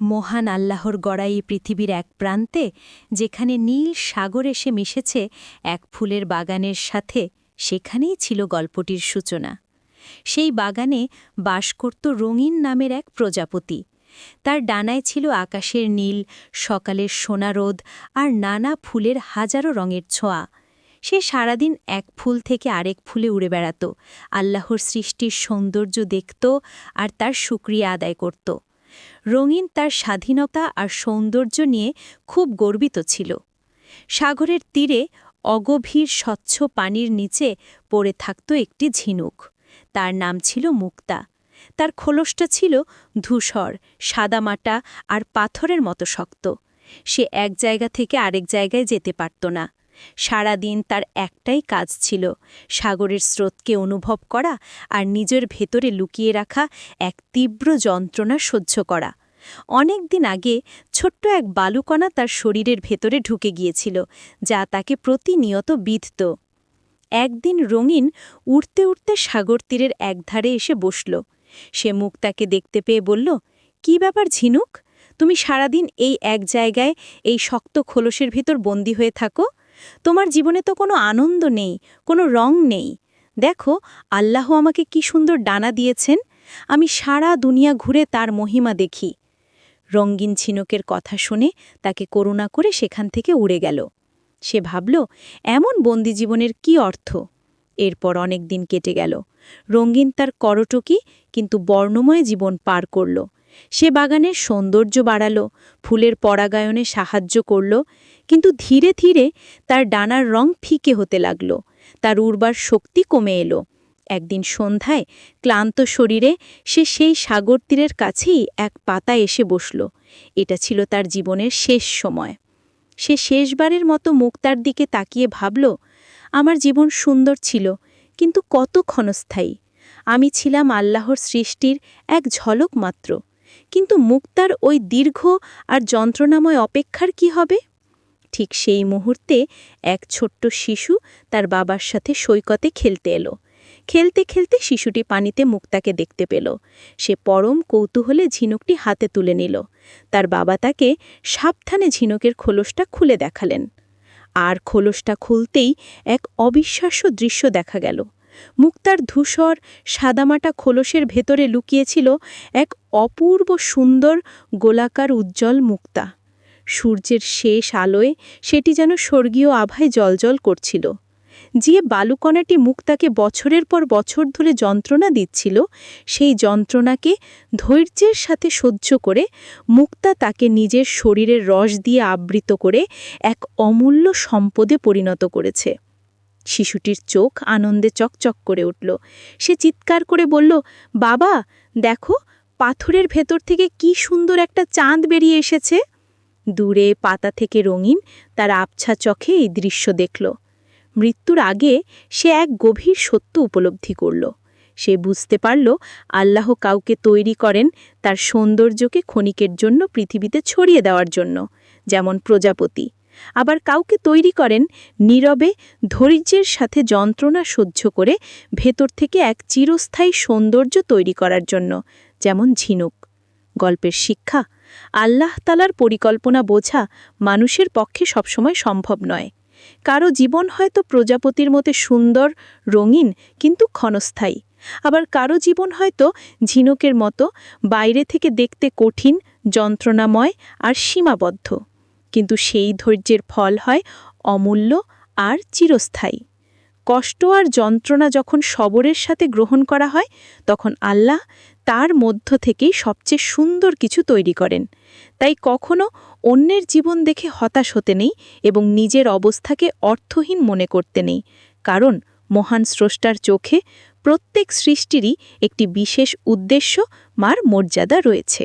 মহান আল্লাহর গড়া এই পৃথিবীর এক প্রান্তে, যেখানে নীল সাগর এসে মিশেছে এক ফুলের বাগানের সাথে, সেখানেই ছিল গল্পটির সূচনা। সেই বাগানে বাস করত রঙিন নামের এক প্রজাপতি। তার ডানায় ছিল আকাশের নীল, সকালের সোনা রোদ আর নানা ফুলের হাজারো রঙের ছোঁয়া। সে সারাদিন এক ফুল থেকে আরেক ফুলে উড়ে বেড়াত, আল্লাহর সৃষ্টির সৌন্দর্য দেখত আর তার সুক্রিয়া আদায় করত। রঙিন তার স্বাধীনতা আর সৌন্দর্য নিয়ে খুব গর্বিত ছিল। সাগরের তীরে অগভীর স্বচ্ছ পানির নিচে পড়ে থাকত একটি ঝিনুক। তার নাম ছিল মুক্তা। তার খোলসটা ছিল ধূসর, সাদামাটা আর পাথরের মতো শক্ত। সে এক জায়গা থেকে আরেক জায়গায় যেতে পারত না। সারাদিন তার একটাই কাজ ছিল, সাগরের স্রোতকে অনুভব করা আর নিজের ভেতরে লুকিয়ে রাখা এক তীব্র যন্ত্রণা সহ্য করা। অনেক দিন আগে ছোট্ট এক বালুকণা তার শরীরের ভেতরে ঢুকে গিয়েছিল, যা তাকে প্রতিনিয়ত বিধত। একদিন রঙিন উড়তে উড়তে সাগর তীরের একধারে এসে বসল। সে মুখ তাকে দেখতে পেয়ে বলল, কি ব্যাপার ঝিনুক? তুমি সারাদিন এই এক জায়গায় এই শক্ত খোলসের ভেতর বন্দী হয়ে থাকো? তোমার জীবনে তো কোনো আনন্দ নেই, কোনো রং নেই। দেখো, আল্লাহ আমাকে কি সুন্দর ডানা দিয়েছেন। আমি সারা দুনিয়া ঘুরে তার মহিমা দেখি। রঙ্গিন ছিনকের কথা শুনে তাকে করুণা করে সেখান থেকে উড়ে গেল। সে ভাবল, এমন বন্দি জীবনের কি অর্থ? এরপর অনেক দিন কেটে গেল। রঙ্গিন তার করটকি কিন্তু বর্ণময় জীবন পার করল। সে বাগানের সৌন্দর্য বাড়াল, ফুলের পরাগায়নে সাহায্য করল, কিন্তু ধীরে ধীরে তার ডানার রং ফিকে হতে লাগল, তার উর্বার শক্তি কমে এলো। একদিন সন্ধ্যায় ক্লান্ত শরীরে সে সেই সাগর তীরের কাছেই এক পাতা এসে বসল। এটা ছিল তার জীবনের শেষ সময়। সে শেষবারের মতো মুক্তার দিকে তাকিয়ে ভাবল, আমার জীবন সুন্দর ছিল, কিন্তু কত ক্ষণস্থায়ী। আমি ছিলাম আল্লাহর সৃষ্টির এক ঝলক মাত্র। কিন্তু মুক্তার ওই দীর্ঘ আর যন্ত্রণাময় অপেক্ষার কি হবে? ঠিক সেই মুহূর্তে এক ছোট্ট শিশু তার বাবার সাথে সৈকতে খেলতে এলো। খেলতে খেলতে শিশুটি পানিতে মুক্তাকে দেখতে পেল। সে পরম কৌতূহলে ঝিনুকটি হাতে তুলে নিল। তার বাবা তাকে সাবধানে ঝিনুকের খোলসটা খুলে দেখালেন। আর খোলসটা খুলতেই এক অবিশ্বাস্য দৃশ্য দেখা গেল। মুক্তার ধূসর সাদামাটা খোলসের ভেতরে লুকিয়েছিল এক অপূর্ব সুন্দর গোলাকার উজ্জ্বল মুক্তা। সূর্যের শেষ আলোয় সেটি যেন স্বর্গীয় আভায় জলজল করছিল। যে বালুকণাটি মুক্তাকে বছরের পর বছর ধরে যন্ত্রণা দিচ্ছিল, সেই যন্ত্রণাকে ধৈর্যের সাথে সহ্য করে মুক্তা তাকে নিজের শরীরের রস দিয়ে আবৃত করে এক অমূল্য সম্পদে পরিণত করেছে। শিশুটির চোখ আনন্দে চকচক করে উঠল। সে চিৎকার করে বলল, বাবা, দেখো, পাথরের ভেতর থেকে কি সুন্দর একটা চাঁদ বেরিয়ে এসেছে। দূরে পাতা থেকে রঙিন তার আবছা চোখে এই দৃশ্য দেখল। মৃত্যুর আগে সে এক গভীর সত্য উপলব্ধি করল। সে বুঝতে পারল, আল্লাহ কাউকে তৈরি করেন তার সৌন্দর্যকে ক্ষণিকের জন্য পৃথিবীতে ছড়িয়ে দেওয়ার জন্য, যেমন প্রজাপতি। আবার কাউকে তৈরি করেন নীরবে ধৈর্যের সাথে যন্ত্রণা সহ্য করে ভেতর থেকে এক চিরস্থায়ী সৌন্দর্য তৈরি করার জন্য, যেমন ঝিনুক। গল্পের শিক্ষা, আল্লাহ তালার পরিকল্পনা বোঝা মানুষের পক্ষে সবসময় সম্ভব নয়। কারও জীবন হয়তো প্রজাপতির মতে সুন্দর, রঙিন, কিন্তু ক্ষণস্থায়ী। আবার কারও জীবন হয়তো ঝিনুকের মতো বাইরে থেকে দেখতে কঠিন, যন্ত্রণাময় আর সীমাবদ্ধ। কিন্তু সেই ধৈর্যের ফল হয় অমূল্য আর চিরস্থায়ী। কষ্ট আর যন্ত্রণা যখন সবরের সাথে গ্রহণ করা হয়, তখন আল্লাহ তার মধ্য থেকেই সবচেয়ে সুন্দর কিছু তৈরি করেন। তাই কখনো অন্যের জীবন দেখে হতাশ হতে নেই এবং নিজের অবস্থাকে অর্থহীন মনে করতে নেই। কারণ মহান স্রষ্টার চোখে প্রত্যেক সৃষ্টিরই একটি বিশেষ উদ্দেশ্য, মার মর্যাদা রয়েছে।